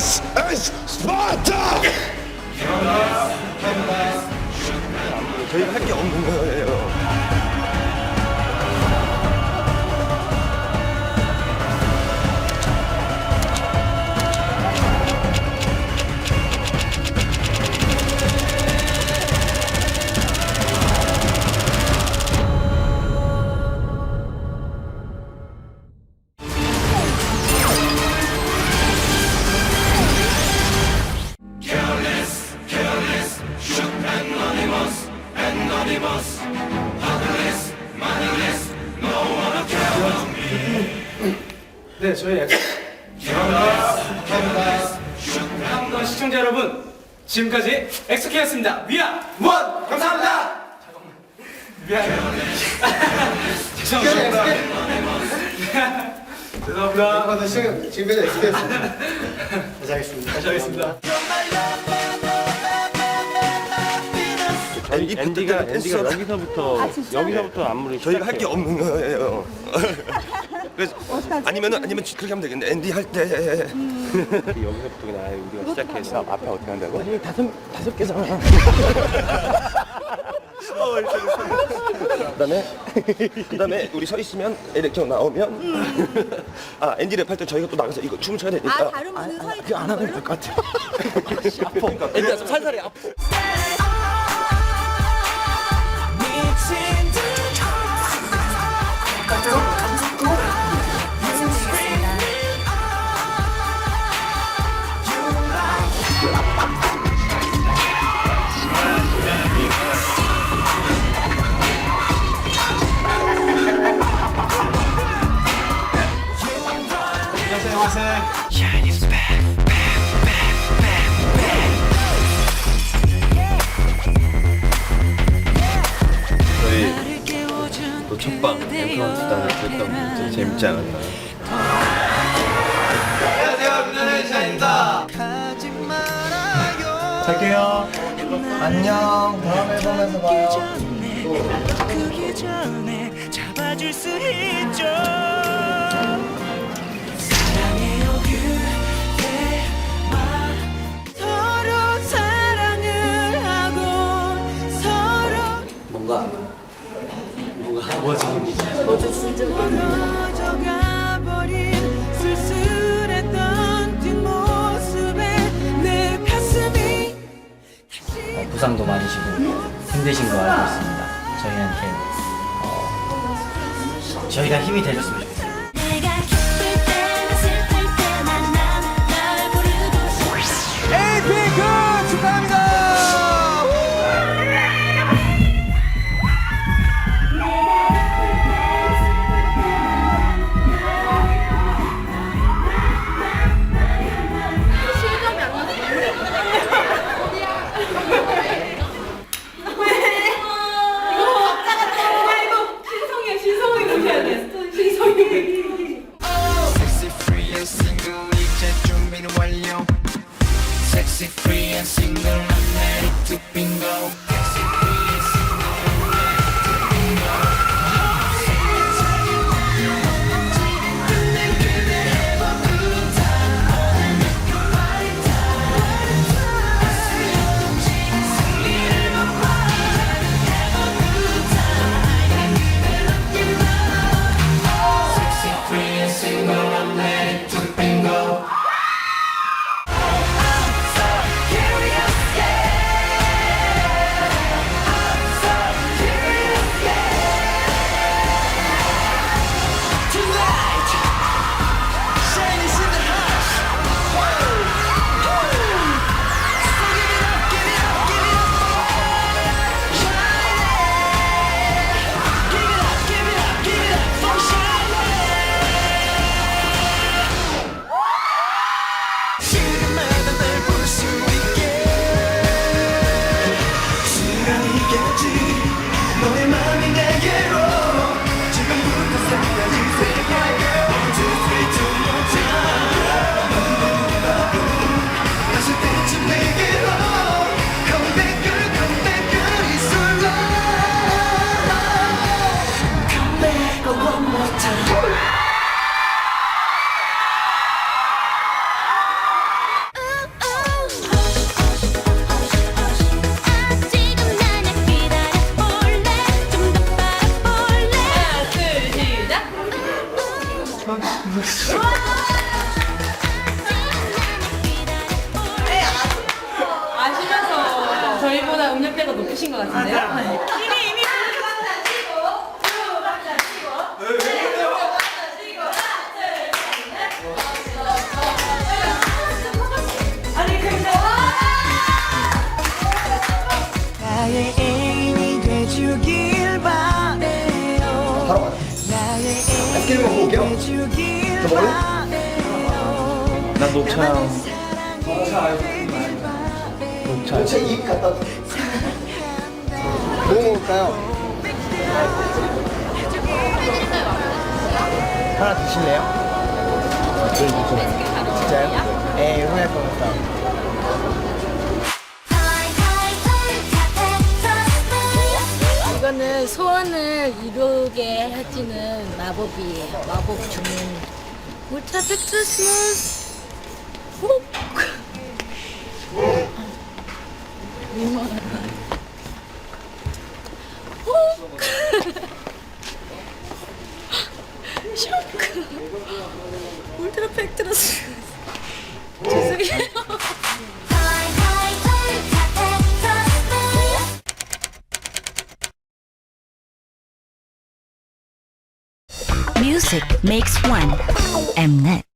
SS 스파르타! 저희가 할게 없는 거예요. 네, 저희 엑... 감사합니다. 시청자 여러분, 지금까지 엑스케였습니다. 위아 원 감사합니다. 잠깐만. 미안해요. 죄송합니다. 죄송합니다. 아, 지금 지금까지 엑스피였습니다. 다시 하겠습니다. 다시 하겠습니다. 앤디 앤디가 그때는 앤디가 댄서- 여기서부터 여기서부터 안무를 저희가 할 게 시작해요. 없는 거예요. 그래서 아니면은 아니면 그렇게 하면 되겠네. 앤디 할 때. 여기서부터 그냥 아예 우리가 시작해서 앞에 어떻게 한다고? 아니 다섯 다섯 개잖아. 그다음에 그다음에 우리 서 있으면 에렉트로 나오면 아 앤디 랩할 때 저희가 또 나가서 이거 춤을 춰야 되니까 아 다른 분은 서 있는 안 하면 될 것 같아. 앤디가 좀 살살해 아파. 저희 또 첫방 앵커 수단을 했던 게 재밌지 않았나? 갈게요. 안녕. 다음 앨범에서 봐요. 그게 전에 잡아줄 수 있죠 부상도 많으시고 힘드신 거 알고 있습니다. 저희한테 어, 저희가 힘이 되줬으면 좋겠어요. 내 sexy free and single. I'm ready to bingo. 너의 마음이 내 아시면서 저희보다 음역대가 높으신 것 같은데요? 나의 애인이 아이스크림 먹고 올게요. 저 먹을래? 난 녹차. 전체 입 갖다 줘. 뭐 먹을까요? 하나 드실래요? 진짜요? 에 후회할 것 같다. 이거는 소원을 이루게 해주는 마법이에요. 마법 주문. 울트라 팩트스무스. 쇼크. 울트라 팩트스무스. Music makes one. Mnet.